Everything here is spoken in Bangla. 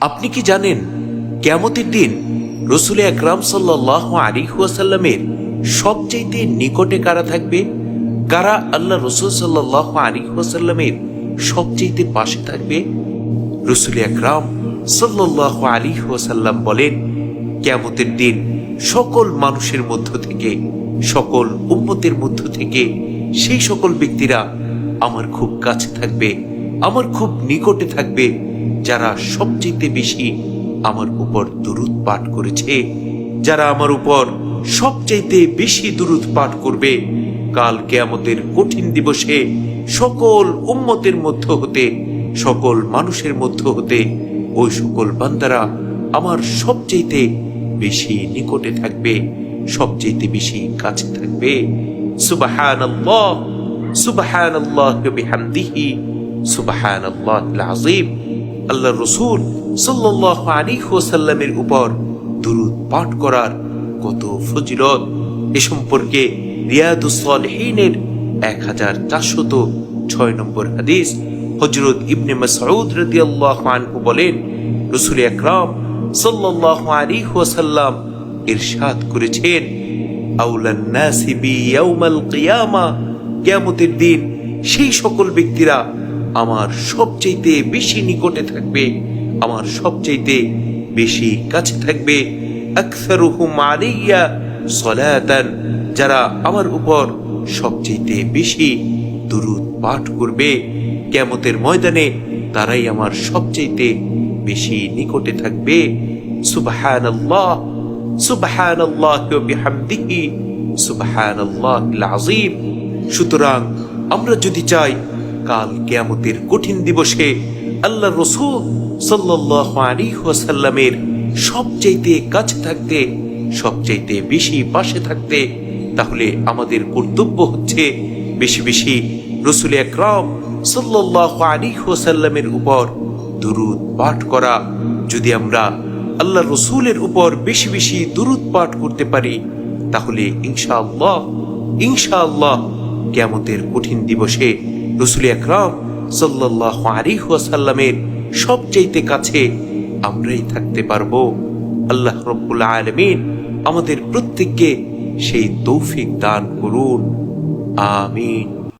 আপনি কি জানেন কেমতের দিন রসুল আকরাম সাল্লাহ আলী ওয়াসাল্লামের সবচাইতে নিকটে কারা থাকবে? কারা আল্লাহ রসুল সাল্লাহ আলী ওয়াসাল্লামের সবচাইতে পাশে থাকবে? রসুল আকরাম সাল্লাহ আলী ওয়াসাল্লাম বলেন কেমতের দিন সকল মানুষের মধ্য থেকে, সকল উম্মতের মধ্য থেকে সেই সকল ব্যক্তিরা আমার খুব কাছে থাকবে। আমার খুব নিকটে থাকবে যারা সবচেয়ে বেশি আমার উপর দুরুদ পাঠ করেছে। যারা আমার উপর সবচাইতে বেশি দুরুদ পাঠ করবে, কাল কেয়ামতের কঠিন দিবসে সকল উম্মতের মধ্য হতে, সকল মানুষের মধ্য হতে, ওই সকল বান্দারা আমার সবচাইতে বেশি নিকটে থাকবে সবচাইতে বেশি কাছে থাকবে। সুবহানাল্লাহ বিহামদিহি। সুবহানাল্লাহিল আযীম আল্লাহ রসুল সাল্লাল্লাহু আলাইহি ওয়াসাল্লামের উপর দুরূদ পাঠ করার কত ফজিলত। এ সম্পর্কে রিয়াদুস সালিহিনের এক হাজার চারশত ছয় নম্বর হাদিস হজরত ইবনে মাসউদ রাদিয়াল্লাহু আনহু বলেন, রসুল আকরাম সাল্লাল্লাহু আলাইহি ওয়াসাল্লাম ইরশাদ করেছেন, আউলান নাসি বি ইয়াউমাল কিয়ামা, কিয়ামতের দিন সেই সকল ব্যক্তিরা আমার সবচাইতে বেশি নিকটে থাকবে, আমার সবচাইতে বেশি কাছে থাকবে। যারা আমার উপর সবচাইতে বেশি দুরুদ পাঠ করবে। কেমতের ময়দানে তারাই আমার সবচাইতে বেশি নিকটে থাকবে। আযীম। সুতরাং আমরা যদি চাই কাল কেয়ামতের কঠিন দিবসে আল্লাহ রসুল ওয়াসাল্লামের সবচাইতে কাছে থাকতে, সবচাইতে বেশি পাশে থাকতে, তাহলে আমাদের কর্তব্য হচ্ছে বেশি বেশি রসুল সাল্লাল্লাহু আলাইহি ওয়াসাল্লামের উপর দুরুদ পাঠ করা। যদি আমরা আল্লাহ রসুলের উপর বেশি বেশি দুরুদ পাঠ করতে পারি, তাহলে ইনশাআল্লাহ ইনশাআল্লাহ কেমতের কঠিন দিবসে রসুল আকরাম সাল্লাহ আলিহাসাল্লামের সবচাইতে কাছে আমরাই থাকতে পারব। আল্লাহ রব্বুল আলমিন আমাদের প্রত্যেককে সেই তৌফিক দান করুন। আমিন।